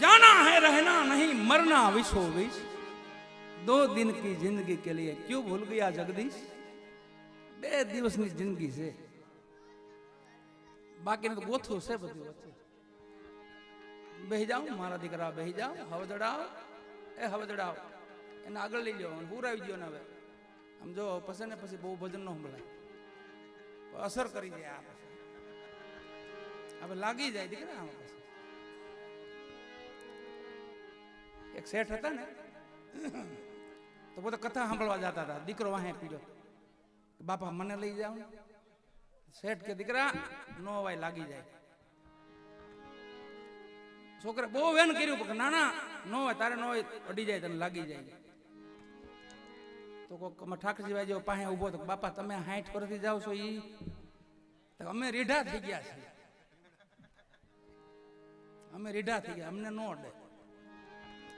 जाना है रहना नहीं मरना विशो विश दो दिन की जिंदगी के लिए क्यों भूल गया जगदीश બે દિવસની જિંદગી છે બાકીનું તો ગોથું છે બધું વચ્ચે બેહી જાઓ મારા દીકરા બેહી જાઓ હવદડાવ એ હવદડાવ એને આગળ લઈ જાઓ પૂરાવી દો ને હવે આમ જો પછી ને પછી બહુ ભજન ન સંભળાય અસર કરી જાય આ પછી હવે લાગી જાય દીકરા આમાં પછી એક શેઠ હતા ને, તો પોતે કથા સાંભળવા જતા હતા. દીકરો વાહે પીડ્યો. બાપા, મને લઈ જાઓ શેઠ કે, દીકરા, નો અવાય, લાગી જાય. છોકરા બહુ વેન કર્યું પણ ના ના હોય તારે નો હોય અડી જાય તને, લાગી જાય. તો ઠાકરજી ઠાકરજીભાઈ જેવો પાસે ઊભો તો બાપા, તમે હાઈટ પરથી જાઓ છો ઈ? તો અમે રીઢા થઈ ગયા છીએ. અમે રીઢા થઈ ગયા, અમને નો અડે.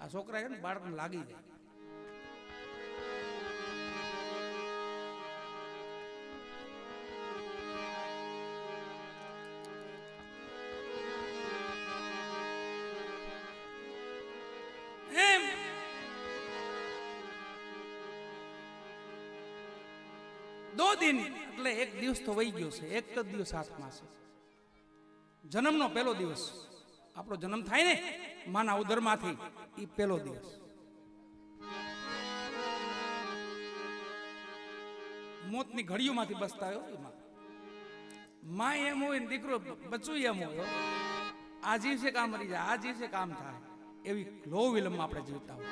આ છોકરા છે ને બાળકને લાગી જાય. દો દિન, એટલે એક દિવસ તો વહી ગયો છે, એક જ દિવસ હાથમાં છે. જન્મનો પહેલો દિવસ. આપણો જન્મ થાય ને, માના ઉદરમાંથી. એ પહેલો દિવસ મોતની ઘડીઓમાંથી બસતા આવ્યો એમાં માં એમ હોય ને દીકરો બચું એમ હોય આ જીવશે કામ મરી જાય, આ જીવશે કામ થાય. એવી લો વિલંબ આપણે જીવતા હોય.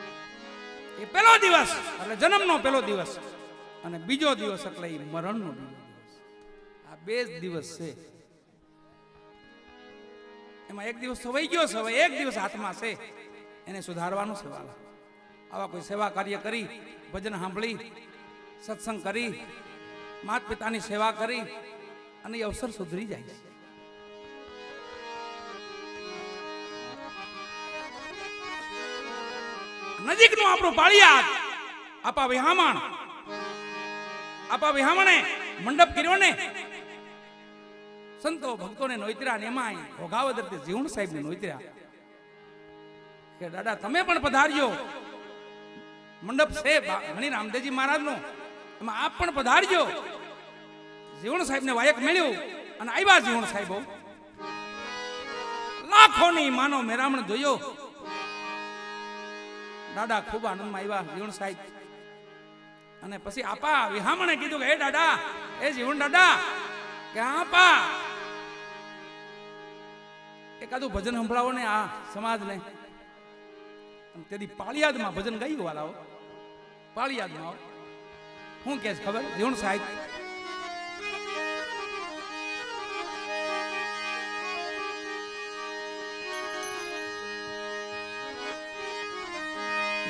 એ પહેલો દિવસ, એટલે જન્મનો પહેલો દિવસ. અને બીજો દિવસ એટલે એ મરણનો બીજો દિવસ. આ બે જ દિવસ છે. એમાં એક દિવસ વહી ગયો હવે એક દિવસ હાથમાં છે. એને સુધારવાનું છે આવા કોઈ સેવા કાર્ય કરી, ભજન સાંભળી, સત્સંગ કરી માત પિતાની સેવા કરી, અને એ અવસર સુધરી જાય છે. નજીકનું આપણું પાળિયાદ, આપા વિહામણ, આપા વિહામણે, મંડપ કર્યો ને સંતો ભક્તોને નોતર્યા ને એમાં ભોગાવદર તે જીવણ સાહેબ ને નોતર્યા કે, દાદા, તમે પણ પધાર્યો મંડપ છે મણી રામદેવજી મહારાજ નો એમાં આપ પણ પધારજો. જીવણ સાહેબ ને વાયક મળ્યું અને આવ્યા જીવણ સાહેબો લાખોની માનો મેરામણ જોયો. દાદા, ખૂબ આનંદમાં આવ્યા જીવણ સાહેબ. અને પછી આપા વિહામણે કીધું કે, હે દાદા એ જીવણ દાદા, કે આપા. એકાદું ભજન સંભળાવો ને આ સમાજને. અને તેથી પાળિયાદમાં ભજન ગાયું વાળાઓ પાળિયાદમાં. શું કે ખબર? જીવણ સાહેબ.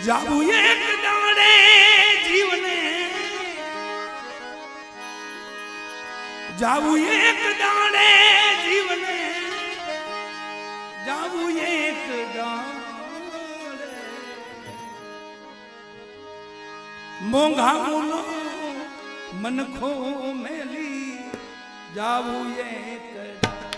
જાવું એક દાડે જીવને. જાવું એક દાડે જીવને. જાવું એક દાડે મોંઘા મુનો મનખો મેલી જાવું એ જાવું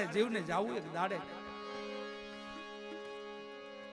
દાડે જીવને જાવું એક દાડે